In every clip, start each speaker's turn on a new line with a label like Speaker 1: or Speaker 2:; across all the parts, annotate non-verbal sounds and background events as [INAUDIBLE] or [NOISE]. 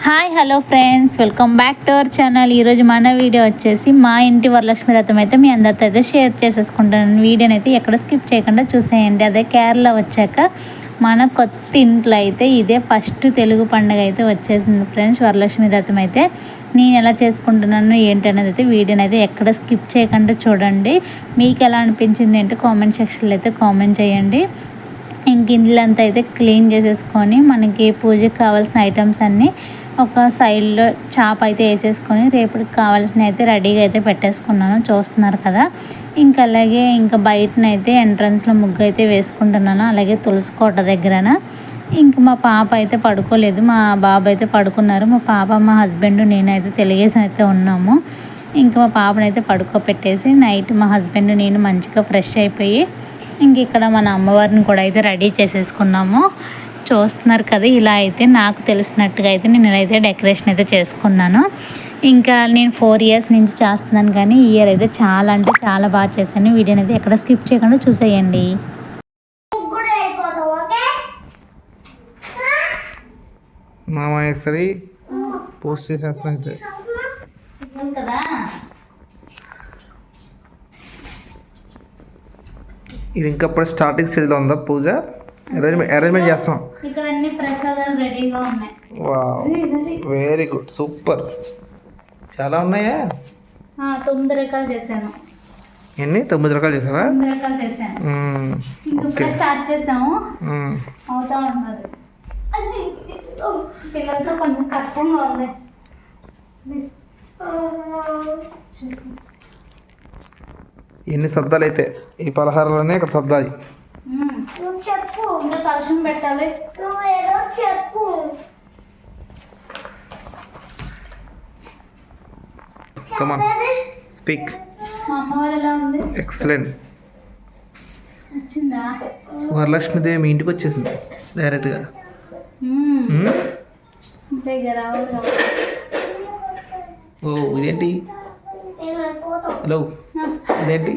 Speaker 1: Hi hello friends welcome back to our channel ఈరోజు మన video వచ్చేసి మా ఇంటి వరలక్ష్మి రథం అయితే మీ అందరితో అయితే షేర్ చేసేసుకుంటాను. వీడియోని అయితే ఎక్కడ స్కిప్ చేయకుండా చూసేయండి. అదే కేరళ వచ్చాక మన కొత్త ఇంట్లో అయితే ఇదే ఫస్ట్ తెలుగు పండుగ అయితే వచ్చేసింది ఫ్రెండ్స్ వరలక్ష్మి రథం అయితే నేను ఎలా చేసుకుంటున్నాను ఏంటి అనేది అయితే వీడియోని అయితే ఎక్కడ స్కిప్ చేయకుండా చూడండి. మీకు ఎలా అనిపించింది ఏంటో కామెంట్ సెక్షన్లో అయితే కామెంట్ చేయండి. ఇంక ఇల్లంతా అయితే క్లీన్ చేసేసుకొని మనకి పూజకి కావాల్సిన ఐటమ్స్ అన్నీ ఒక సైడ్లో చాప్ అయితే వేసేసుకొని రేపటికి కావాల్సిన అయితే రెడీగా అయితే పెట్టేసుకున్నాను. చూస్తున్నారు కదా? ఇంకా అలాగే ఇంకా బయటనైతే ఎంట్రన్స్లో ముగ్గు అయితే వేసుకుంటున్నాను. అలాగే తులసి కోట దగ్గరన. ఇంక మా పాప అయితే పడుకోలేదు. మా బాబు అయితే పడుకున్నారు. మా పాప మా హస్బెండ్ నేనైతే తెలియజేసి అయితే ఉన్నాము. ఇంకా మా పాపనైతే పడుకోబెట్టేసి నైట్ మా హస్బెండ్ నేను మంచిగా ఫ్రెష్ అయిపోయి ఇంక ఇక్కడ మన అమ్మవారిని కూడా అయితే రెడీ చేసేసుకున్నాము. చూస్తున్నారు కదా ఇలా అయితే నాకు తెలిసినట్టుగా అయితే నేను అయితే డెకరేషన్ అయితే చేసుకున్నాను. ఇంకా నేను ఫోర్ ఇయర్స్ నుంచి చేస్తున్నాను కానీ ఈ ఇయర్ అయితే చాలా అంటే చాలా బాగా చేశాను. వీడియో అయితే ఎక్కడ స్కిప్ చేయకుండా చూసేయండి.
Speaker 2: మామేశ్వరి పోస్ట్ అయితే. ఇది ఇంకప్పుడు స్టార్టింగ్ స్టేజ్లో ఉందా పూజ? అరేంజ్మెంట్ అరేంజ్మెంట్ చేస్తాం.
Speaker 1: ఇక్కడ అన్ని ప్రసాదాలు రెడీగా ఉన్నాయి.
Speaker 2: వా వెరీ గుడ్ సూపర్ చాలా ఉన్నాయా?
Speaker 1: తొమ్మిది రకాలు చేశాను.
Speaker 2: ఎన్ని? తొమ్మిది రకాలు చేసావా?
Speaker 1: తొమ్మిది రకాలు చేశాను.
Speaker 2: మ్మ్.
Speaker 1: ఇంక స్టార్ట్ చేసాము.
Speaker 2: మ్మ్.
Speaker 1: అవుతా ఉన్నది పిల్లలతో కొంచెం కష్టంగా ఉంది.
Speaker 2: ఎన్ని శబ్దాలు అయితే ఈ పలహారాలనే ఇక్కడ శబ్దాలు.
Speaker 1: ఇంకా కలుషం పెట్టాలి.
Speaker 3: నువ్వు ఏదో చెప్పు.
Speaker 2: Come on speak excellent Varalakshmidevi మీ ఇంటికి వచ్చేసింది డైరెక్ట్గా. ఓ ఇదేంటి? హలో ఇదేంటి?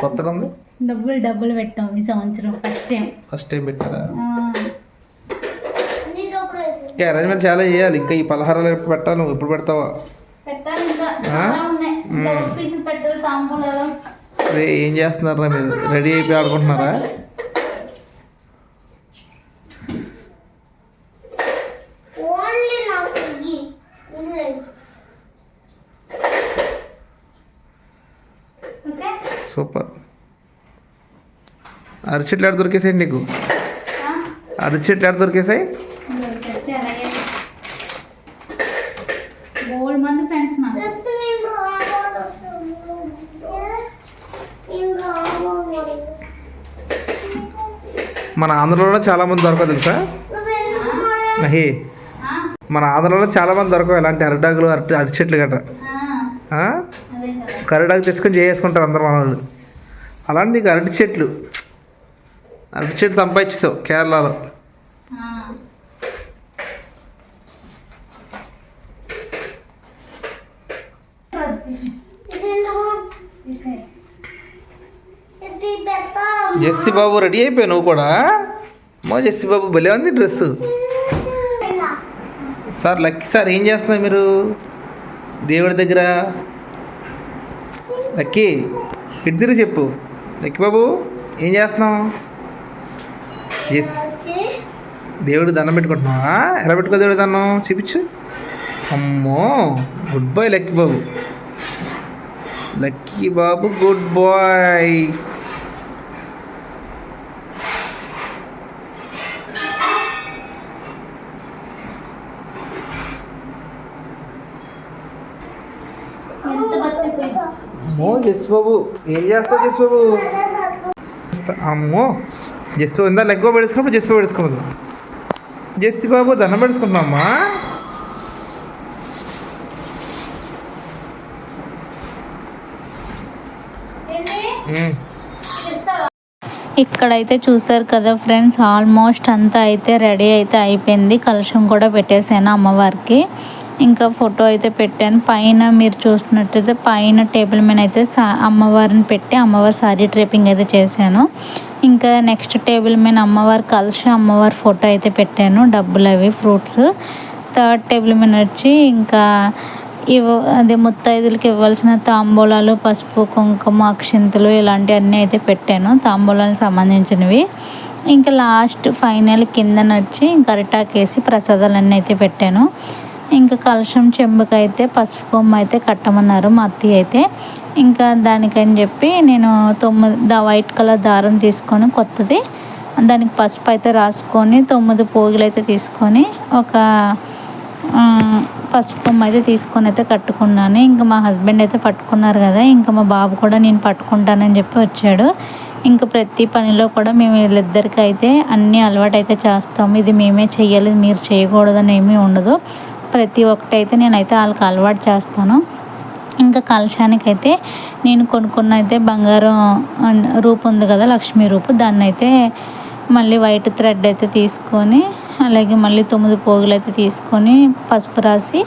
Speaker 2: కొత్తగా ఉంది?
Speaker 1: డబ్బులు డబ్బులు పెట్టాం ఈ సంవత్సరం ఫస్ట్ టైం
Speaker 2: ఫస్ట్ టైం పెట్టారా. ఇంకా అరేంజ్మెంట్ చాలా చేయాలి. ఇంకా ఈ పలహారాలు ఎప్పుడు పెట్టాలి? నువ్వు ఎప్పుడు పెడతావా? ఏం చేస్తున్నారా మీరు? రెడీ అయిపోయి ఆడుకుంటున్నారా
Speaker 3: ఓన్లీ నాకు ఇయ్యి. వదిలేయ్.
Speaker 1: ఓకే
Speaker 2: సూపర్ అరిచెట్లు ఎక్కడ దొరికేసాయి నీకు? అరిచెట్లు ఎక్కడ దొరికేసాయి. మన ఆంధ్రలో చాలా మంది దొరకదు తెలుసా?
Speaker 1: ఆ?
Speaker 2: మన ఆంధ్రలో చాలా మంది దొరకవు ఇలాంటి అరిటాకులు అరటి అరిచెట్లు గట్రా. కరిటాకు తెచ్చుకొని చేసుకుంటారు అందరు మన వాళ్ళు అలాంటి నీకు అరటి చెట్లు. అరటి చెట్లు సంపాదించావు కేరళలో. జెస్సీ బాబు రెడీ అయిపోయావు నువ్వు కూడా? మా జెస్సీ బాబు భలే ఉంది డ్రెస్ సార్ లక్కీ సార్ ఏం చేస్తున్నారు మీరు? దేవుడి దగ్గర? లక్కీ ఇటు చెప్పు. లక్కీ బాబు ఏం చేస్తున్నావు? ఎస్. దేవుడు దండం పెట్టుకుంటున్నావా? ఎలా పెట్టుకో దేవుడి దండం? చూపించు. అమ్మో గుడ్ బాయ్ లక్కీ బాబు. లక్కీ బాబు గుడ్ బాయ్ అమ్మో జస్ బాబు. ఏం చేస్తావు జస్ బాబు? అమ్మో. జస్ బాబు ఇందా లెగ్ బాబు పెడుచుకున్నప్పుడు జస్ బాబు పెడుచుకోదు జస్సి బాబు దండం పెడుచుకుంటున్నామ్మా
Speaker 1: ఇక్కడైతే చూసారు కదా ఫ్రెండ్స్ ఆల్మోస్ట్ అంతా అయితే రెడీ అయితే అయిపోయింది. కలశం కూడా పెట్టేశాను అమ్మవారికి. ఇంకా ఫోటో అయితే పెట్టాను. పైన మీరు చూస్తున్నట్టయితే పైన టేబుల్ మీద అయితే సా అమ్మవారిని పెట్టి అమ్మవారి సారీ ట్రేపింగ్ అయితే చేశాను. ఇంకా నెక్స్ట్ టేబుల్ మీద అమ్మవారి కలిసి అమ్మవారి ఫోటో అయితే పెట్టాను. డబ్బులు అవి ఫ్రూట్స్ థర్డ్ టేబుల్ మీద వచ్చి ఇంకా ఇవ అదే ముత్తైదులకి ఇవ్వాల్సిన తాంబూలాలు పసుపు కుంకుమ అక్షింతలు ఇలాంటివన్నీ అయితే పెట్టాను. తాంబూలాలకు సంబంధించినవి. ఇంకా లాస్ట్ ఫైనల్ కింద నచ్చి ఇంకా అరిటాకేసి ప్రసాదాలన్నీ అయితే పెట్టాను. ఇంకా కలశం చెంబుకైతే పసుపు కొమ్మ అయితే కట్టమన్నారు మా అత్తయ్య అయితే. ఇంకా దానికని చెప్పి నేను తొమ్మిది దా వైట్ కలర్ దారం తీసుకొని కొత్తది. దానికి పసుపు అయితే రాసుకొని తొమ్మిది పోగులు అయితే తీసుకొని ఒక పసుపు కొమ్మ అయితే తీసుకొని అయితే కట్టుకున్నాను. ఇంకా మా హస్బెండ్ అయితే పట్టుకున్నారు కదా ఇంకా మా బాబు కూడా నేను పట్టుకుంటానని చెప్పి వచ్చాడు. ఇంకా ప్రతి పనిలో కూడా మేము వీళ్ళిద్దరికి అయితే అన్నీ అలవాటు అయితే చేస్తాము. ఇది మేమే చేయాలి మీరు చేయకూడదని ఏమీ ఉండదు. ప్రతి ఒక్కటి అయితే నేనైతే వాళ్ళకి అలవాటు చేస్తాను. ఇంకా కలశానికైతే అయితే నేను కొనుక్కున్న అయితే బంగారం రూపు ఉంది కదా లక్ష్మీ రూపు. దాన్ని అయితే మళ్ళీ వైట్ థ్రెడ్ అయితే తీసుకొని అలాగే మళ్ళీ తొమ్మిది పోగులు అయితే తీసుకొని పసుపు రాసి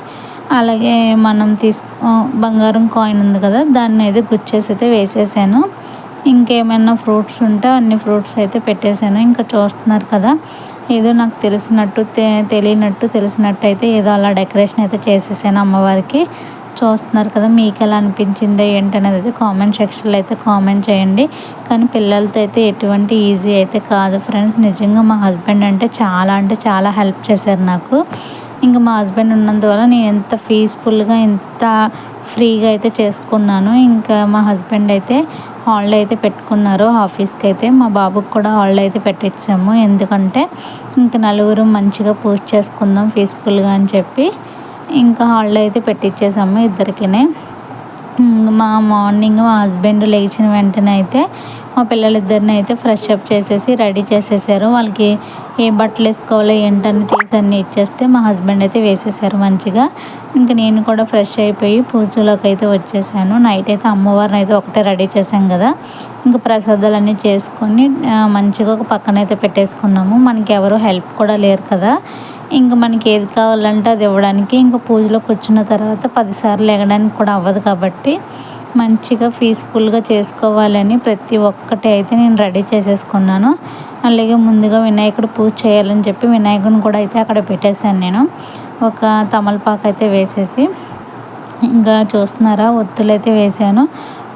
Speaker 1: అలాగే మనం తీసు బంగారం కాయిన్ ఉంది కదా దాన్ని అయితే గుచ్చేసి అయితే వేసేసాను. ఇంకేమైనా ఫ్రూట్స్ ఉంటే అన్ని ఫ్రూట్స్ అయితే పెట్టేశాను ఇంకా చూస్తున్నారు కదా ఏదో నాకు తెలిసినట్టు తె తెలియనట్టు తెలిసినట్టు అయితే ఏదో అలా డెకరేషన్ అయితే చేసేసాను అమ్మవారికి. చూస్తున్నారు కదా మీకు ఎలా అనిపించిందో ఏంటనేది అయితే కామెంట్ సెక్షన్లో అయితే కామెంట్ చేయండి. కానీ పిల్లలతో అయితే ఎటువంటి ఈజీ అయితే కాదు ఫ్రెండ్స్ నిజంగా మా హస్బెండ్ అంటే చాలా అంటే చాలా హెల్ప్ చేశారు నాకు. ఇంకా మా హస్బెండ్ ఉన్నందువల్ల నేను ఎంత పీస్ఫుల్గా ఎంత ఫ్రీగా అయితే చేసుకున్నాను ఇంకా మా హస్బెండ్ అయితే హాలిడే అయితే పెట్టుకున్నారు. ఆఫీస్కి అయితే మా బాబుకి కూడా హాలిడే అయితే పెట్టించాము ఎందుకంటే ఇంకా నలుగురు మంచిగా పూజ చేసుకుందాం పీస్ఫుల్గా అని చెప్పి ఇంకా హాలిడే అయితే పెట్టించేసాము ఇద్దరికినే. మా మార్నింగ్ మా హస్బెండ్ లేచిన వెంటనే అయితే మా పిల్లలిద్దరిని అయితే ఫ్రెష్ అప్ చేసేసి రెడీ చేసేసారు. వాళ్ళకి ఏ బట్టలు వేసుకోవాలో ఏంటని తీసి అన్ని ఇచ్చేస్తే మా హస్బెండ్ అయితే వేసేసారు మంచిగా. ఇంకా నేను కూడా ఫ్రెష్ అయిపోయి పూజలోకి అయితే వచ్చేసాను. నైట్ అయితే అమ్మవారిని అయితే ఒకటే రెడీ చేసాం కదా. ఇంకా ప్రసాదాలన్నీ చేసుకొని మంచిగా ఒక పక్కన అయితే పెట్టేసుకున్నాము. మనకి ఎవరు హెల్ప్ కూడా లేరు కదా. ఇంకా మనకి ఏది కావాలంటే అది ఇవ్వడానికి ఇంకా పూజలో కూర్చున్న తర్వాత పదిసార్లు ఎగడానికి కూడా అవ్వదు కాబట్టి మంచిగా పీస్ఫుల్గా చేసుకోవాలని ప్రతి ఒక్కటి అయితే నేను రెడీ చేసేసుకున్నాను. అలాగే ముందుగా వినాయకుడు పూజ చేయాలని చెప్పి వినాయకుడిని కూడా అయితే అక్కడ పెట్టేశాను నేను. ఒక తమలపాకు అయితే వేసేసి ఇంకా చూస్తున్నారా ఒత్తులు అయితే వేసాను.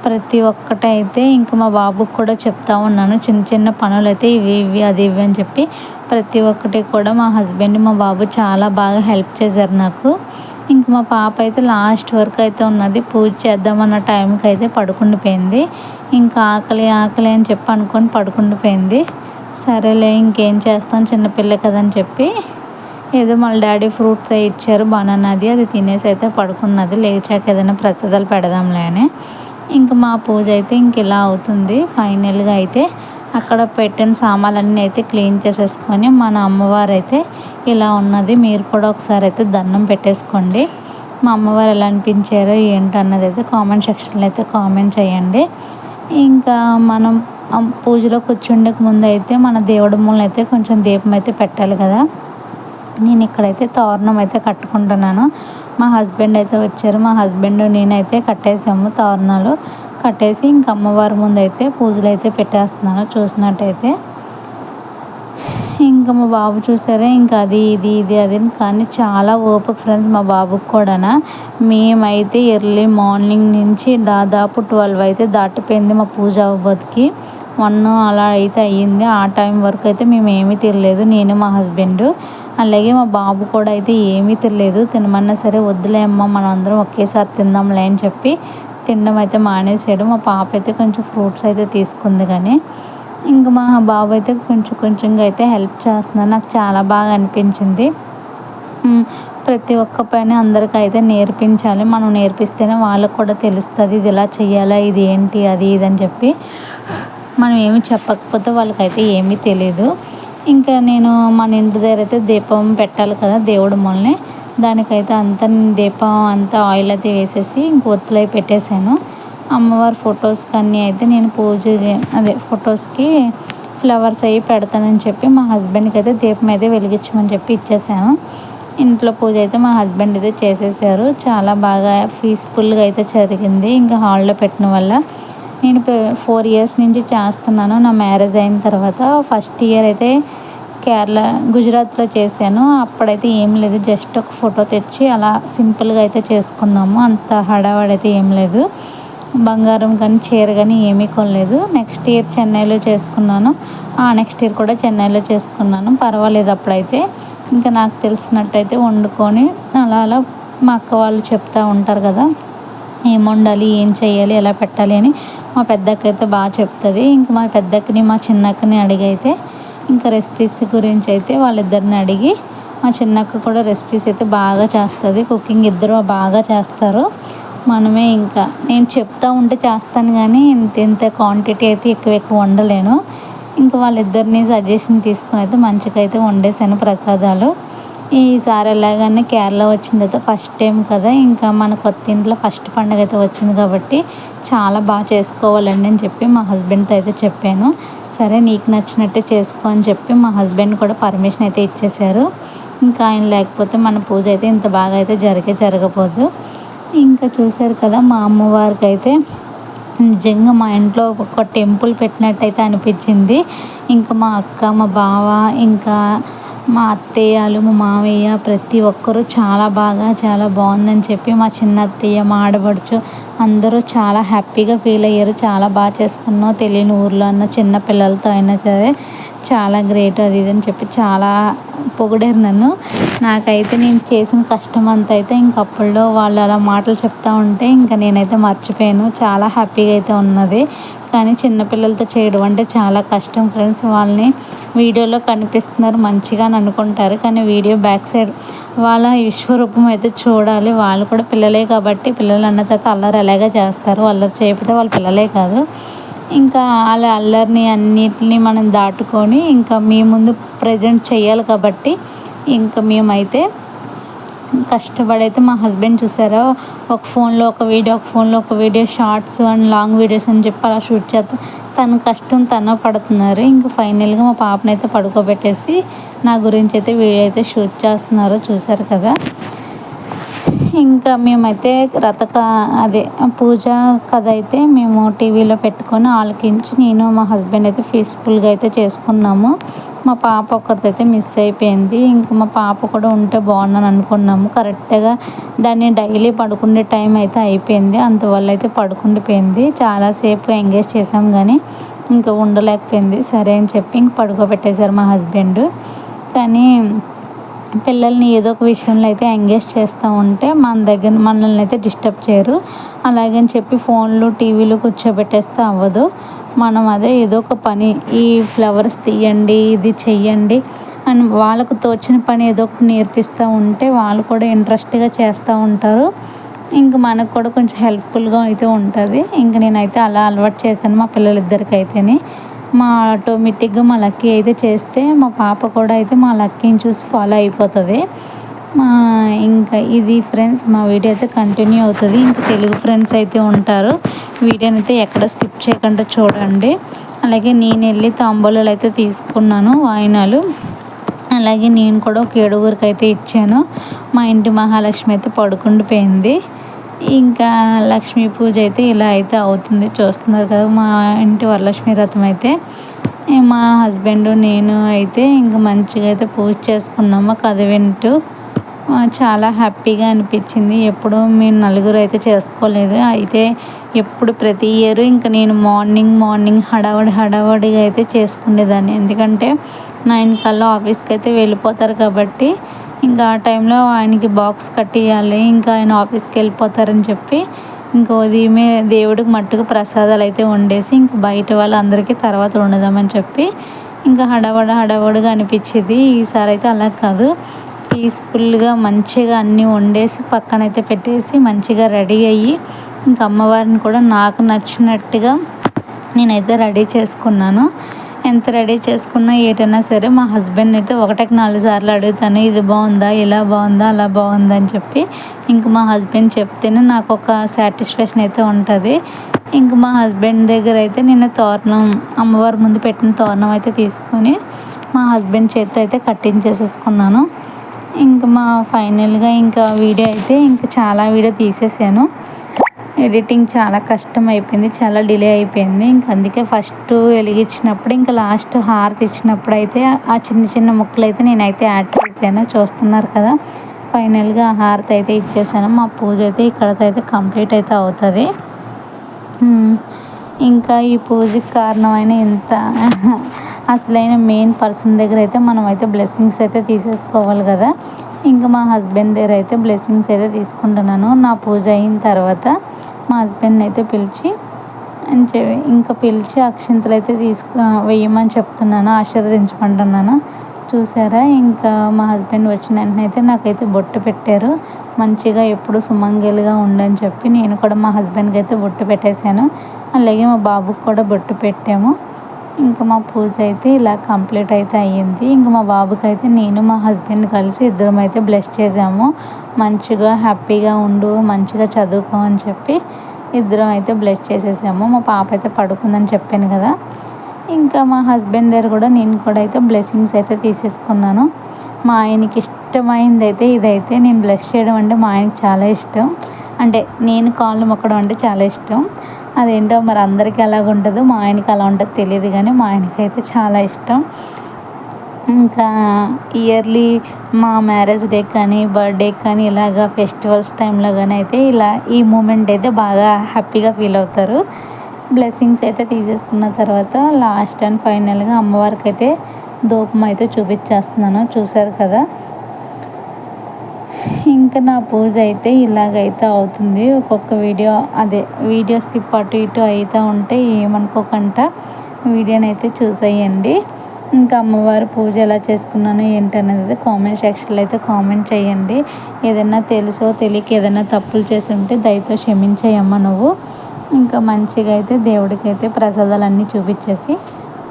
Speaker 1: ప్రతి ఒక్కటి అయితే ఇంకా మా బాబుకి కూడా చెప్తా ఉన్నాను. చిన్న చిన్న పనులు అయితే ఇవి ఇవి అది ఇవి అని చెప్పి ప్రతి ఒక్కటి కూడా మా హస్బెండ్ మా బాబు చాలా బాగా హెల్ప్ చేశారు నాకు. ఇంక మా పాప అయితే లాస్ట్ వరకు అయితే ఉన్నది. పూజ చేద్దామన్న టైంకి అయితే పడుకుండిపోయింది ఇంకా ఆకలి ఆకలి అని చెప్పి అనుకొని పడుకుండిపోయింది సరేలే ఇంకేం చేస్తాం చిన్నపిల్ల కదని చెప్పి ఏదో మళ్ళీ డాడీ ఫ్రూట్స్ అవి ఇచ్చారు. బనానా అది అది తినేసి అయితే పడుకున్నది. లేచాక ఏదైనా ప్రసాదాలు పెడదాంలే అని. ఇంకా మా పూజ అయితే ఇంక ఇలా అవుతుంది. ఫైనల్గా అయితే అక్కడ పెట్టిన సామాన్లన్నీ అయితే క్లీన్ చేసేసుకొని మన అమ్మవారు అయితే ఇలా ఉన్నది. మీరు కూడా ఒకసారి అయితే దండం పెట్టేసుకోండి. మా అమ్మవారు ఎలా అనిపించారో ఏంటన్నది అయితే కామెంట్ సెక్షన్లో అయితే కామెంట్ చేయండి. ఇంకా మనం పూజలో కూర్చుండే ముందు అయితే మన దేవుడి మూలన అయితే కొంచెం దీపం అయితే పెట్టాలి కదా. నేను ఇక్కడైతే తోరణం అయితే కట్టుకుంటున్నాను. మా హస్బెండ్ అయితే వచ్చారు. మా హస్బెండ్ నేనైతే కట్టేసాము తోరణాలు. కట్టేసి ఇంక అమ్మవారి ముందు అయితే పూజలు అయితే పెట్టేస్తున్నాను చూసినట్టయితే. ఇంకా మా బాబు చూసారా ఇంకా అది ఇది ఇది అది కానీ చాలా ఓపిక ఫ్రెండ్స్ మా బాబుకి కూడా మేమైతే ఎర్లీ మార్నింగ్ నుంచి దాదాపు ట్వెల్వ్ అయితే దాటిపోయింది మా పూజ అవ్వబోతుకి వన్ అలా అయితే అయ్యింది. ఆ టైం వరకు అయితే మేము ఏమీ తినలేదు. నేను మా హస్బెండ్ అలాగే మా బాబు కూడా అయితే ఏమీ తినలేదు. తినమన్నా సరే వద్దులే అమ్మ మనం అందరం ఒకేసారి తిందాంలే అని చెప్పి తినడం అయితే మానేసాడు మా పాప అయితే కొంచెం ఫ్రూట్స్ అయితే తీసుకుంది కానీ ఇంకా మా బాబు అయితే కొంచెం కొంచెంగా అయితే హెల్ప్ చేస్తున్నారు. నాకు చాలా బాగా అనిపించింది. ప్రతి ఒక్క పని అందరికీ అయితే నేర్పించాలి. మనం నేర్పిస్తేనే వాళ్ళకు కూడా తెలుస్తుంది ఇది ఇలా చేయాలా ఇది ఏంటి అది ఇది అని చెప్పి మనం ఏమి చెప్పకపోతే వాళ్ళకైతే ఏమీ తెలియదు ఇంకా నేను మన ఇంటి దగ్గర అయితే దీపం పెట్టాలి కదా దేవుడు మూలనే. దానికైతే అంతా దీపం అంతా ఆయిల్ అయితే వేసేసి ఇంక ఒత్తులై పెట్టేశాను. అమ్మవారి ఫొటోస్కి అన్నీ అయితే నేను పూజ అదే ఫొటోస్కి ఫ్లవర్స్ అవి పెడతానని చెప్పి మా హస్బెండ్కి అయితే దీపం అయితే వెలిగించమని చెప్పి ఇచ్చేసాను ఇంట్లో పూజ అయితే మా హస్బెండ్ అయితే చేసేసారు. చాలా బాగా పీస్ఫుల్గా అయితే జరిగింది. ఇంకా హాల్లో పెట్టిన వల్ల నేను ఫోర్ ఇయర్స్ నుంచి చేస్తున్నాను. నా మ్యారేజ్ అయిన తర్వాత ఫస్ట్ ఇయర్ అయితే కేరళ గుజరాత్లో చేశాను. అప్పుడైతే ఏం లేదు జస్ట్ ఒక ఫోటో తెచ్చి అలా సింపుల్గా అయితే చేసుకున్నాము. అంత హడావడి అయితే ఏం లేదు. బంగారం కానీ చీర కానీ ఏమీ కొనలేదు. నెక్స్ట్ ఇయర్ చెన్నైలో చేసుకున్నాను. ఆ నెక్స్ట్ ఇయర్ కూడా చెన్నైలో చేసుకున్నాను. పర్వాలేదు అప్పుడైతే. ఇంకా నాకు తెలిసినట్టయితే వండుకొని అలా అలా మా అక్క వాళ్ళు చెప్తూ ఉంటారు కదా ఏం వండాలి ఏం చేయాలి ఎలా పెట్టాలి అని మా పెద్దక్క అయితే బాగా చెప్తుంది. ఇంకా మా పెద్దక్కని మా చిన్నక్కని అడిగి అయితే ఇంకా రెసిపీస్ గురించి అయితే వాళ్ళిద్దరిని అడిగి మా చిన్నక్క కూడా రెసిపీస్ అయితే బాగా చేస్తుంది. కుకింగ్ ఇద్దరు బాగా చేస్తారు. మనమే ఇంకా నేను చెప్తా ఉంటే చేస్తాను కానీ ఇంత ఇంత క్వాంటిటీ అయితే ఎక్కువ ఎక్కువ వండలేను. ఇంకా వాళ్ళిద్దరిని సజెషన్ తీసుకుని అయితే మంచిగా అయితే వండేసాను ప్రసాదాలు. ఈసారి ఎలాగైనా కేరళ వచ్చిన తర్వాత ఫస్ట్ టైం కదా ఇంకా మన కొత్త ఇంట్లో ఫస్ట్ పండుగ అయితే వచ్చింది కాబట్టి చాలా బాగా చేసుకోవాలండి అని చెప్పి మా హస్బెండ్తో అయితే చెప్పాను. సరే నీకు నచ్చినట్టే చేసుకో అని చెప్పి మా హస్బెండ్ కూడా పర్మిషన్ అయితే ఇచ్చేశారు. ఇంకా ఆయన లేకపోతే మన పూజ అయితే ఇంత బాగా అయితే జరిగే జరగబోదు. ఇంకా చూశారు కదా మా అమ్మవారికి అయితే నిజంగా మా ఇంట్లో ఒక టెంపుల్ పెట్టినట్టయితే అనిపించింది. ఇంకా మా అక్క మా బావ ఇంకా మా అత్తయ్యలు మా మామయ్య ప్రతి ఒక్కరూ చాలా బాగా చాలా బాగుందని చెప్పి మా చిన్న అత్తయ్య మా ఆడపడుచు అందరూ చాలా హ్యాపీగా ఫీల్ అయ్యారు. చాలా బాగా చేసుకున్నావు తెలియని ఊర్లో అన్న చిన్న పిల్లలతో అయినా సరే చాలా గ్రేట్ అది ఇది అని చెప్పి చాలా పొగిడారు నన్ను. నాకైతే నేను చేసిన కష్టం అంతా అయితే ఇంక అప్పుడులో వాళ్ళు అలా మాటలు చెప్తా ఉంటే ఇంకా నేనైతే మర్చిపోయాను. చాలా హ్యాపీగా అయితే ఉన్నది. కానీ చిన్నపిల్లలతో చేయడం అంటే చాలా కష్టం ఫ్రెండ్స్. వాళ్ళని వీడియోలో కనిపిస్తున్నారు మంచిగా అని అనుకుంటారు. కానీ వీడియో బ్యాక్ సైడ్ వాళ్ళ విశ్వరూపం అయితే చూడాలి. వాళ్ళు కూడా పిల్లలే కాబట్టి పిల్లలు అన్న తర్వాత అల్లరి ఎలాగే చేస్తారు? అల్లరి చేయకపోతే వాళ్ళు పిల్లలే కాదు. ఇంకా వాళ్ళ అల్లరిని అన్నిటిని మనం దాటుకొని ఇంకా మీ ముందు ప్రజెంట్ చేయాలి కాబట్టి ఇంకా మేమైతే కష్టపడి అయితే మా హస్బెండ్ చూసారా? ఒక ఫోన్లో ఒక వీడియో ఒక ఫోన్లో ఒక video shorts and long videos అని చెప్పి అలా షూట్ చేస్తా. తన కష్టం తన పడుతున్నారు. ఇంకా ఫైనల్గా మా పాపనైతే పడుకోబెట్టేసి నా గురించి అయితే వీడియో అయితే షూట్ చేస్తున్నారు చూసారు కదా. ఇంకా మేమైతే రథక అదే పూజ కథ అయితే మేము టీవీలో పెట్టుకొని ఆలకించి నేను మా హస్బెండ్ అయితే పీస్ఫుల్గా అయితే చేసుకున్నాము. మా పాప ఒక్కరిదైతే మిస్ అయిపోయింది. ఇంకా మా పాప కూడా ఉంటే బాగున్నాను అనుకున్నాము. కరెక్ట్గా దాన్ని డైలీ పడుకునే టైం అయితే అయిపోయింది. అందువల్ల అయితే పడుకుండిపోయింది. చాలాసేపు ఎంగేజ్ చేసాం కానీ ఇంకా ఉండలేకపోయింది. సరే అని చెప్పి ఇంక పడుకోబెట్టేశారు మా హస్బెండ్. కానీ పిల్లల్ని ఏదో ఒక విషయంలో అయితే ఎంగేజ్ చేస్తూ ఉంటే మన దగ్గర మనల్ని అయితే డిస్టర్బ్ చేయరు. అలాగని చెప్పి ఫోన్లు టీవీలు కూర్చోబెట్టేస్తే అవ్వదు. మనం అదే ఏదో ఒక పని ఈ ఫ్లవర్స్ తీయండి ఇది చెయ్యండి అని వాళ్ళకు తోచిన పని ఏదో ఒకటి నేర్పిస్తూ ఉంటే వాళ్ళు కూడా ఇంట్రెస్ట్గా చేస్తూ ఉంటారు. ఇంక మనకు కూడా కొంచెం హెల్ప్ఫుల్గా అయితే ఉంటుంది. ఇంక నేనైతే అలా అలవాటు చేశాను మా పిల్లలిద్దరికైతేనే. మా ఆటోమేటిక్గా మా లక్కీ అయితే చేస్తే మా పాప కూడా అయితే మా లక్కీని చూసి ఫాలో అయిపోతుంది. మా ఇంకా ఇది ఫ్రెండ్స్ మా వీడియో అయితే కంటిన్యూ అవుతుంది. ఇంకా తెలుగు ఫ్రెండ్స్ అయితే ఉంటారు. వీడియోని అయితే ఎక్కడ స్కిప్ చేయకుండా చూడండి. అలాగే నేను వెళ్ళి తాంబూలాలు అయితే తీసుకున్నాను వాయినాలు. అలాగే నేను కూడా ఒక ఏడుగురికి అయితే ఇచ్చాను. మా ఇంటి మహాలక్ష్మి అయితే పడుకుండిపోయింది. ఇంకా లక్ష్మీ పూజ అయితే ఇలా అయితే అవుతుంది. చూస్తున్నారు కదా మా ఇంటి వరలక్ష్మి రథం అయితే. మా హస్బెండ్ నేను అయితే ఇంకా మంచిగా అయితే పూజ చేసుకున్నాము. కథ వింటూ చాలా హ్యాపీగా అనిపించింది. ఎప్పుడు మేము నలుగురు అయితే చేసుకోలేదు. అయితే ఎప్పుడు ప్రతి ఇయర్ ఇంకా నేను మార్నింగ్ మార్నింగ్ హడావడి హడావడిగా అయితే చేసుకునేదాన్ని. ఎందుకంటే నైన్ కల్లా ఆఫీస్కి అయితే వెళ్ళిపోతారు కాబట్టి ఇంకా ఆ టైంలో ఆయనకి బాక్స్ కట్టియాలి ఇంకా ఆయన ఆఫీస్కి వెళ్ళిపోతారని చెప్పి ఇంకా ఉదయమే దేవుడికి మట్టుకు ప్రసాదాలు అయితే వండేసి ఇంక బయట వాళ్ళందరికీ తర్వాత వండుదామని చెప్పి ఇంకా హడవడ హడవడగా అనిపించేది. ఈసారి అయితే అలా కాదు. పీస్ఫుల్గా మంచిగా అన్నీ వండేసి పక్కనైతే పెట్టేసి మంచిగా రెడీ అయ్యి ఇంకా అమ్మవారిని కూడా నాకు నచ్చినట్టుగా నేనైతే రెడీ చేసుకున్నాను. ఎంత రెడీ చేసుకున్నా ఏటైనా సరే మా హస్బెండ్ అయితే ఒకటికి నాలుగు సార్లు అడుగుతాను ఇది బాగుందా ఇలా బాగుందా అలా బాగుందా అని చెప్పి. ఇంక మా హస్బెండ్ చెప్తేనే నాకు ఒక సాటిస్ఫాక్షన్ అయితే ఉంటుంది. ఇంక మా హస్బెండ్ దగ్గర అయితే నేను తోరణం అమ్మవారి ముందు పెట్టిన తోరణం అయితే తీసుకొని మా హస్బెండ్ చేతితో అయితే కట్టించేసేసుకున్నాను. ఇంక మా ఫైనల్గా ఇంకా వీడియో అయితే ఇంకా చాలా వీడియో తీసేసాను. ఎడిటింగ్ చాలా కష్టం అయిపోయింది చాలా డిలే అయిపోయింది. ఇంక అందుకే ఫస్ట్ వెలిగించినప్పుడు ఇంకా లాస్ట్ హారతి ఇచ్చినప్పుడు అయితే ఆ చిన్న చిన్న ముక్కలు అయితే నేనైతే యాడ్ చేశాను. చూస్తున్నారు కదా ఫైనల్గా హారతి అయితే ఇచ్చేసాను. మా పూజ అయితే ఇక్కడతో అయితే కంప్లీట్ అయితే అవుతుంది. ఇంకా ఈ పూజకి కారణమైన ఇంత [LAUGHS] అసలైన మెయిన్ పర్సన్ దగ్గర అయితే మనం అయితే బ్లెస్సింగ్స్ అయితే తీసేసుకోవాలి కదా. ఇంకా మా హస్బెండ్ దగ్గర అయితే బ్లెస్సింగ్స్ అయితే తీసుకుంటున్నాను. నా పూజ అయిన తర్వాత మా హస్బెండ్ని అయితే పిలిచి అని చెప్పి ఇంకా పిలిచి అక్షింతలు అయితే తీసుకు వెయ్యమని చెప్తున్నాను ఆశీర్వదించమంటున్నాను. చూసారా? ఇంకా మా హస్బెండ్ వచ్చిన వెంటనే అయితే నాకైతే బొట్టు పెట్టారు. మంచిగా ఎప్పుడు సుమంగలిగా ఉండని చెప్పి నేను కూడా మా హస్బెండ్కి అయితే బొట్టు పెట్టేశాను. అలాగే మా బాబుకి కూడా బొట్టు పెట్టాము. ఇంకా మా పూజ అయితే ఇలా కంప్లీట్ అయితే అయ్యింది. ఇంకా మా బాబుకి అయితే నేను మా హస్బెండ్ కలిసి ఇద్దరం అయితే బ్లెస్ చేసాము. మంచిగా హ్యాపీగా ఉండు మంచిగా చదువుకో అని చెప్పి ఇద్దరం అయితే బ్లెస్ చేసేసాము. మా పాప అయితే పడుకుందని చెప్పాను కదా. ఇంకా మా హస్బెండ్ దగ్గర కూడా నేను కూడా అయితే బ్లెస్సింగ్స్ అయితే తీసేసుకున్నాను. మా ఆయనకి ఇష్టమైంది అయితే ఇదైతే. నేను బ్లెస్ చేయడం అంటే మా ఆయనకి చాలా ఇష్టం. అంటే నేను కాళ్ళు మొక్కడం అంటే చాలా ఇష్టం. అదేంటో మరి అందరికీ అలాగ ఉంటుందో. మా ఆయనకి అలా ఉంటుందో తెలియదు కానీ మా ఆయనకి అయితే చాలా ఇష్టం. ఇంకా ఇయర్లీ మా మ్యారేజ్ డే కానీ బర్త్డే కానీ ఇలాగ ఫెస్టివల్స్ టైంలో కానీ అయితే ఇలా ఈ మూమెంట్ అయితే బాగా హ్యాపీగా ఫీల్ అవుతారు. బ్లెస్సింగ్స్ అయితే తీసేసుకున్న తర్వాత లాస్ట్ అండ్ ఫైనల్గా అమ్మవారికి అయితే ధూపం అయితే చూపించేస్తున్నాను. చూసారు కదా? ఇంకా నా పూజ అయితే ఇలాగైతే అవుతుంది. ఒక్కొక్క వీడియో అదే వీడియో స్కిప్ అటు ఇటు అయితే ఉంటే ఏమనుకోకుండా వీడియోని అయితే చూసేయండి. ఇంకా అమ్మవారి పూజ ఎలా చేసుకున్నాను ఏంటనేది కామెంట్ సెక్షన్లో అయితే కామెంట్ చేయండి. ఏదైనా తెలుసో తెలియక ఏదైనా తప్పులు చేసి ఉంటే దయతో క్షమించేయమ్మ నువ్వు. ఇంకా మంచిగా అయితే దేవుడికి అయితే ప్రసాదాలన్నీ చూపించేసి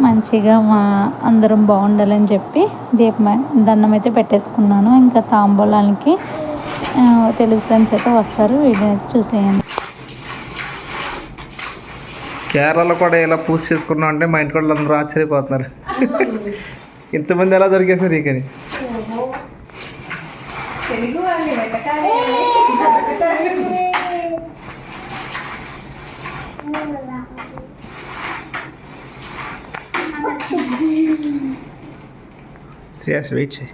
Speaker 1: మంచిగా మా అందరం బాగుండాలని చెప్పి దీపం దండం అయితే పెట్టేసుకున్నాను. ఇంకా తాంబూలానికి తెలుగు ఫ్రెండ్స్ అయితే వస్తారు. వీడియో అయితే చూసేయండి.
Speaker 2: కేరళలో కూడా ఎలా పూజ చేసుకున్నాం అంటే మా ఇంటి వాళ్ళు అందరూ ఆశ్చర్యపోతున్నారు. [LAUGHS] ఇంతమంది ఎలా దొరికేసారు ఇకని శ్రేయాస్ వెయిట్ చేయి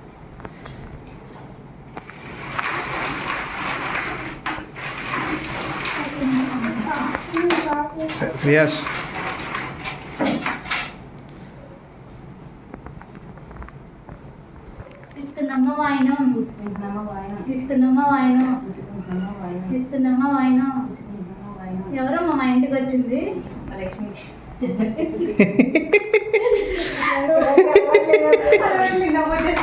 Speaker 2: శ్రే- శ్రేయాస్
Speaker 1: ఇస్తున్నమ్మ వాయినం ఇస్తున్నమ్మ వాయినం ఇస్తున్నమ్మ వాయినం ఎవరమ్మా మా ఇంటికి వచ్చింది? Lakshmi. [LAUGHS] Ah, ouais, mais la modèle,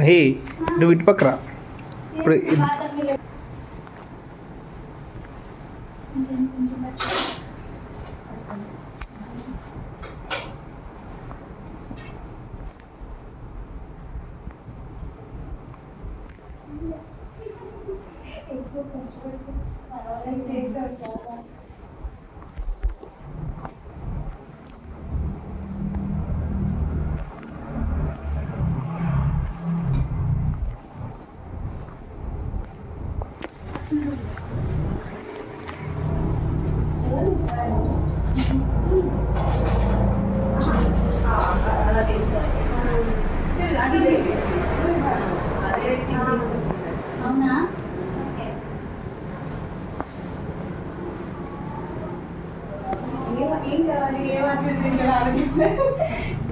Speaker 2: హే నువ్వు ఇటు పక్కరా? ఇప్పుడు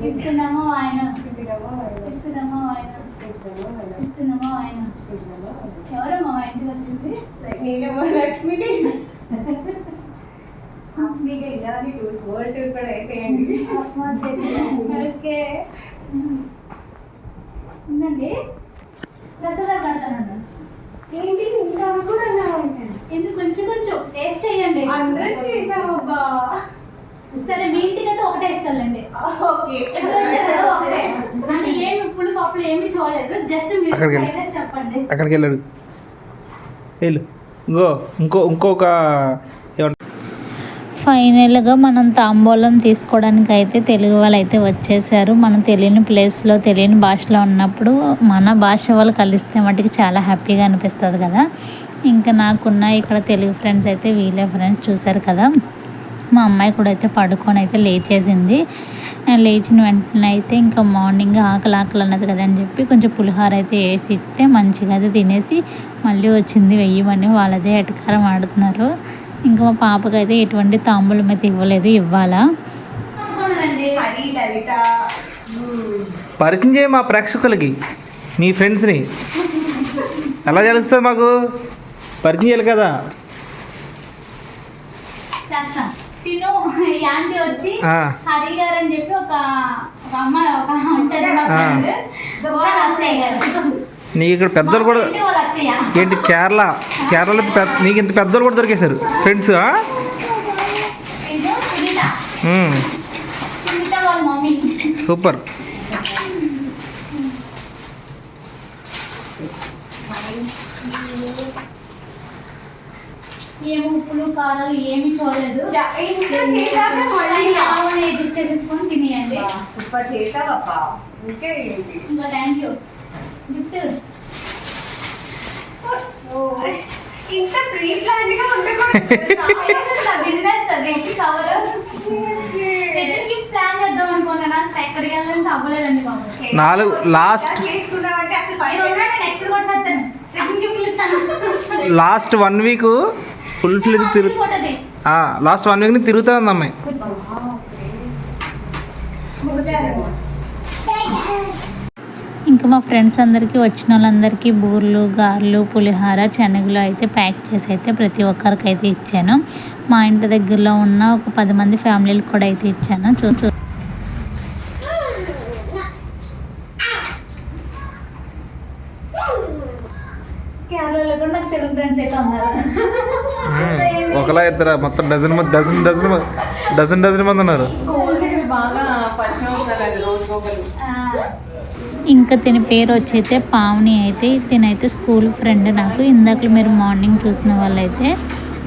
Speaker 1: ఇస్తున్నామో ఆయన ఇస్తున్నామో ఆయన ఇస్తున్నామో ఆయన ఎవరమ్మా మా ఇంటికి వచ్చింది? ఓకే ఉందండి? దసరా కడతానండి
Speaker 3: ఏంటి? ఇంకా కూడా
Speaker 1: ఎందుకు? కొంచెం కొంచెం. టేస్ట్ చేయండి. సరే మీ ఇంటికి అయితే ఒకటే ఇస్తానండి ఎప్పుడు వచ్చారు కదా ఒకటే. అంటే ఏమి ఇప్పుడు పప్పులు ఏమి చూడలేదు. జస్ట్ మీరు
Speaker 2: అక్కడికి వెళ్ళి.
Speaker 1: చెప్పండి.
Speaker 2: అక్కడికి వెళ్ళాడు. వెళ్ళు. ఇంకో ఇంకో ఇంకొక ఏమంటారు
Speaker 1: ఫైనల్గా మనం తాంబూలం తీసుకోవడానికి అయితే తెలుగు వాళ్ళు అయితే వచ్చేసారు. మనం తెలియని ప్లేస్లో తెలియని భాషలో ఉన్నప్పుడు మన భాష వాళ్ళు కలిస్తే మటుకు చాలా హ్యాపీగా అనిపిస్తుంది కదా. ఇంకా నాకున్న ఇక్కడ తెలుగు ఫ్రెండ్స్ అయితే వీళ్ళే ఫ్రెండ్స్ చూసారు కదా. మా అమ్మాయి కూడా అయితే పడుకొని అయితే లేచేసింది. లేచిన వెంటనే అయితే ఇంకా మార్నింగ్ ఆకలి ఆకలి అన్నది కదా అని చెప్పి కొంచెం పులిహోర అయితే వేసి ఇస్తే మంచిగా అయితే తినేసి మళ్ళీ వచ్చింది వెయ్యమని వాళ్ళదే ఎటకారం ఆడుతున్నారు. ఇంకా మా పాపకి అయితే ఎటువంటి తాంబూలం అయితే ఇవ్వలేదు ఇవ్వాలా.
Speaker 4: హరి లలిత.
Speaker 2: పరిచయం చేయ మా ప్రేక్షకులకి మీ ఫ్రెండ్స్ని. ఎలా తెలుస్తుంది మాకు? పరిచయం చేయాలి కదా?
Speaker 1: చేస్తా. తిను [LAUGHS] ఆంటీ వచ్చి హరి గారు అని చెప్పి ఒక ఒక అమ్మాయి ఒక. వాళ్ళ అత్తయ్య గారు.
Speaker 2: నీకు ఇక్కడ పెద్దలు కూడా ఏంటి కేరళ? కేరళలో నీకు ఇంత పెద్దలు కూడా దొరికేశారు. ఫ్రెండ్స్
Speaker 1: ఇదో సునీత. సునీత వాళ్ళ మమ్మీ.
Speaker 2: సూపర్.
Speaker 1: ఏమి ఉప్పులు కారాలు ఏమి చూడలేదు. అడ్జస్ట్ చేసేసుకొని తినేయండి.
Speaker 4: సూపర్ చేసావప్పా ఇంకే
Speaker 1: థ్యాంక్ యూ గిఫ్ట్
Speaker 4: ఇంత ప్రీ ప్లాన్గా
Speaker 1: బిజినెస్ అది. కవర్
Speaker 2: నాలుగు last last one week full fledge తిరుగు
Speaker 1: పోతుంది
Speaker 2: లాస్ట్ వన్ వీక్ తిరుగుతా ఉంది అమ్మాయి.
Speaker 1: ఇంకా మా ఫ్రెండ్స్ అందరికీ వచ్చిన వాళ్ళందరికీ బూర్లు గారెలు పులిహార శనగలు అయితే ప్యాక్ చేసి అయితే ప్రతి ఒక్కరికి అయితే ఇచ్చాను. మా ఇంటి దగ్గరలో ఉన్న ఒక పది మంది ఫ్యామిలీలకు కూడా అయితే ఇచ్చాను. చూ చూ కేరళలో కూడా నాకు తెలుగు ఫ్రెండ్స్ అయితే ఉన్నారు
Speaker 2: ఒకలా ఇద్దరు మొత్తం డజన్ మంది డజన్ డజన్ డజన్ డజన్ మంది ఉన్నారు.
Speaker 1: ఇంకా తిని పేరు వచ్చి అయితే పావని అయితే తినైతే స్కూల్ ఫ్రెండ్ నాకు. ఇందాక మీరు మార్నింగ్ చూసిన వాళ్ళైతే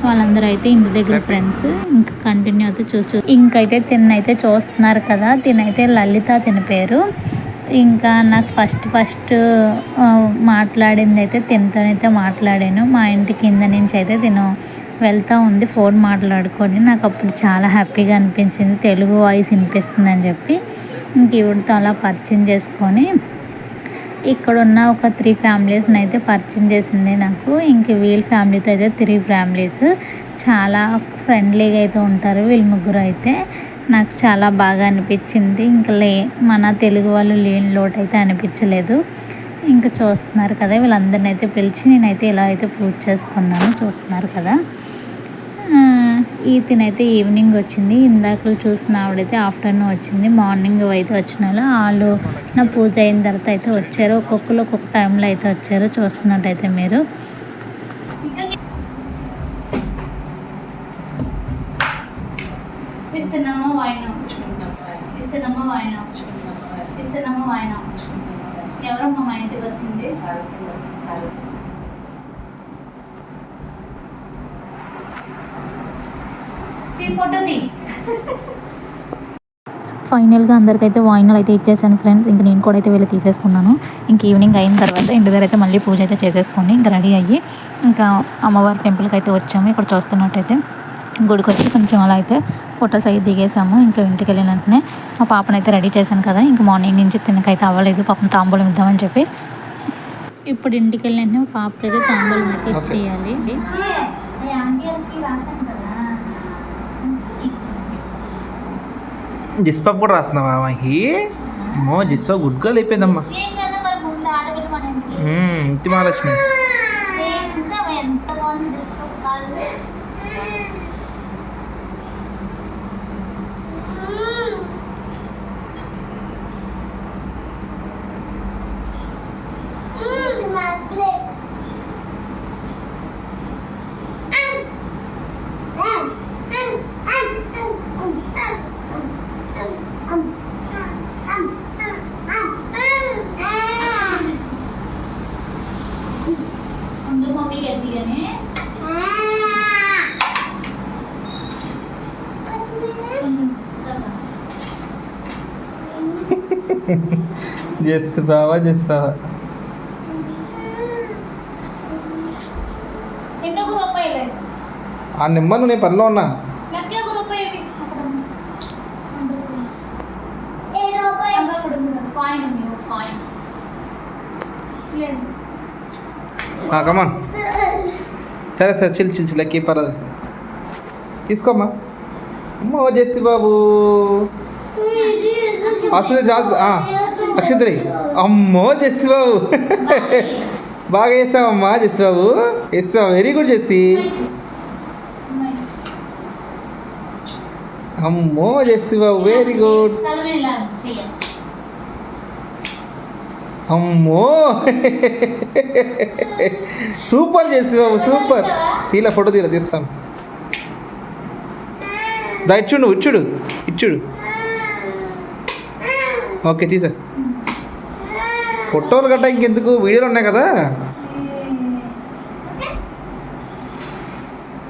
Speaker 1: వాళ్ళందరూ అయితే ఇంటి దగ్గర ఫ్రెండ్స్. ఇంకా కంటిన్యూ అయితే చూస్తూ ఇంకైతే తిన్నైతే చూస్తున్నారు కదా. తినైతే లలిత తిన పేరు. ఇంకా నాకు ఫస్ట్ ఫస్ట్ మాట్లాడింది అయితే తినతోనైతే మాట్లాడాను. మా ఇంటి కింద నుంచి అయితే తిను వెళ్తూ ఉంది ఫోన్ మాట్లాడుకొని. నాకు అప్పుడు చాలా హ్యాపీగా అనిపించింది. తెలుగు వాయిస్ వినిపిస్తుంది అని చెప్పి ఇంక ఈవిడతో అలా పరిచయం చేసుకొని ఇక్కడ ఉన్న ఒక త్రీ ఫ్యామిలీస్ని అయితే పరిచయం చేసింది నాకు. ఇంక వీళ్ళ ఫ్యామిలీతో అయితే త్రీ ఫ్యామిలీస్. చాలా ఫ్రెండ్లీగా అయితే ఉంటారు వీళ్ళు ముగ్గురు అయితే. నాకు చాలా బాగా అనిపించింది. ఇంకా లే మన తెలుగు వాళ్ళు లేని లోటు అయితే అనిపించలేదు. ఇంకా చూస్తున్నారు కదా వీళ్ళందరిని అయితే పిలిచి నేనైతే ఇలా అయితే పూజ చేసుకున్నాను. చూస్తున్నారు కదా. ఆ, ఈ ఈవినింగ్ వచ్చింది. ఇందాక చూసిన ఆవిడైతే ఆఫ్టర్నూన్ వచ్చింది. మార్నింగ్ అయితే వచ్చిన వాళ్ళు వాళ్ళు నా పూజ అయిన తర్వాత అయితే వచ్చారు. ఒక్కొక్కరు ఒక్కొక్క టైంలో అయితే వచ్చారు. చూస్తున్నట్టయితే మీరు ఇస్తున్నామా వాయినా ఇస్తున్నామా వాయినా ఇస్తున్నామా వాయినా ఎవరమ్మా మా ఇంటికి వచ్చింది ఈ ఫోటో తీ
Speaker 5: ఫైనల్గా అందరికైతే వాయినాలు అయితే ఇచ్చేసాను ఫ్రెండ్స్. ఇంక నేను కూడా అయితే వెళ్ళి తీసేసుకున్నాను. ఇంక ఈవినింగ్ అయిన తర్వాత ఇంటి దగ్గర అయితే మళ్ళీ పూజ అయితే చేసేసుకొని ఇంకా రెడీ అయ్యి ఇంకా అమ్మవారి టెంపుల్కి అయితే వచ్చాము. ఇక్కడ చూస్తున్నట్టయితే గుడికి వచ్చి కొంచెం అలా అయితే ఫొటోస్ అయితే దిగేసాము. ఇంకా ఇంటికి వెళ్ళిన వెంటనే మా పాపనైతే అయితే రెడీ చేశాను కదా. ఇంకా మార్నింగ్ నుంచి తినకైతే అవ్వలేదు. పాపం తాంబూలం ఇద్దామని చెప్పి.
Speaker 1: ఇప్పుడు ఇంటికి వెళ్ళిన వెంటనే మా పాపకి అయితే తాంబూలం అయితే. ఇచ్చేయాలి.
Speaker 2: జిస్పాప్ కూడా రాస్తున్నావా మహి అమ్మో జిస్పాప్ గుడ్ గర్ల్ అయిపోయిందమ్మా ఇంటి మహాలక్ష్మి
Speaker 6: ఏం చూసావా ఎంత బాగుంది డ్రెస్ కాళ్ళు ముందు మమ్మీకి ఎద్దిగానే
Speaker 2: జస్ బావా జస్ బావా
Speaker 6: ఎన్నో ఒక రూపాయలే
Speaker 2: ఆ నిమ్మను నేను పనిలో ఉన్నా
Speaker 6: లెక్క ఒక రూపాయి ఇవి. అక్కడ ఉంది.
Speaker 3: ఏడు రూపాయలు
Speaker 6: అక్కడ అక్కడ ఉంది. కాయిన్ ఉంది ఒక కాయిన్. లేదు
Speaker 2: కమాన్ సరే సరే చిల్ చిల్ చిల్ కీప్ పర్లేదు. తీసుకోమ్మా. అమ్మో జస్సి బాబు. అసలు జాస్ అక్షంతరి అమ్మో జస్సి బాబు బాగా చేసావమ్మా జస్సి బాబు వెరీ గుడ్ జస్సి అమ్మో జస్సి బాబు వెరీ గుడ్ అమ్మో. సూపర్ చేసి బాబు సూపర్. తీలా ఫోటో తీలా తీస్తాను. దా ఇచ్చుడు ఇచ్చుడు ఇచ్చుడు ఓకే తీసా. ఫోటోలు గట్రా ఇంకెందుకు? వీడియోలు ఉన్నాయి కదా.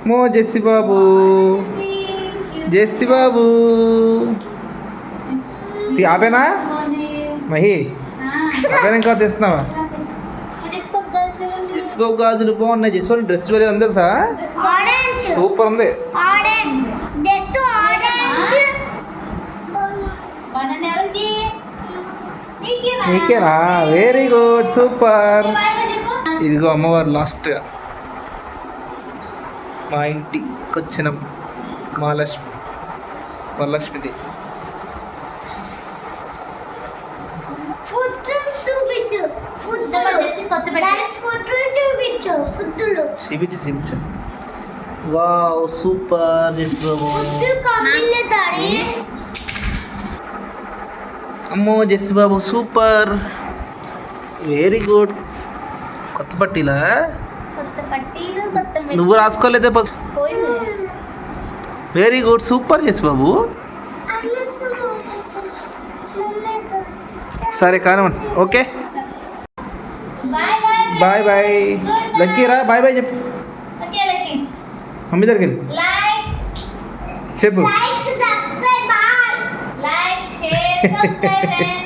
Speaker 2: మో జెస్సి బాబు. జెస్సి బాబు. ఆపేనా. మహి ఆపేనా ఇంకా తెస్తున్నావా?
Speaker 6: చూడండి.
Speaker 2: జెస్సిబాబు గాజులు బాగున్నాయి. జెస్సిబాబు డ్రెస్ వేరే ఉంది తెలుసా? సూపర్ ఉంది
Speaker 3: ఆరెంజ్ డ్రెస్ ఆరెంజ్
Speaker 6: బనానా ఎవరికి? నీకేనా?
Speaker 2: Very good super. ఇదిగో అమ్మవారు లాస్ట్ మా ఇంటికి వచ్చిన మహాలక్ష్మి వరలక్ష్మిది
Speaker 3: చూపించు చూపించు
Speaker 2: వావ్ సూపర్ అమ్మో జెస్సిబాబు సూపర్. Very good. కొత్త పట్టీలా. నువ్వు రాసుకోలేదే వెరీ గుడ్ సూపర్ జెస్సిబాబు సరే కానివ్వండి. Okay.
Speaker 6: Bye bye.
Speaker 2: Bye bye bye bye చెప్పు. మమ్మీ దగ్గరికి చెప్పు.
Speaker 6: seven.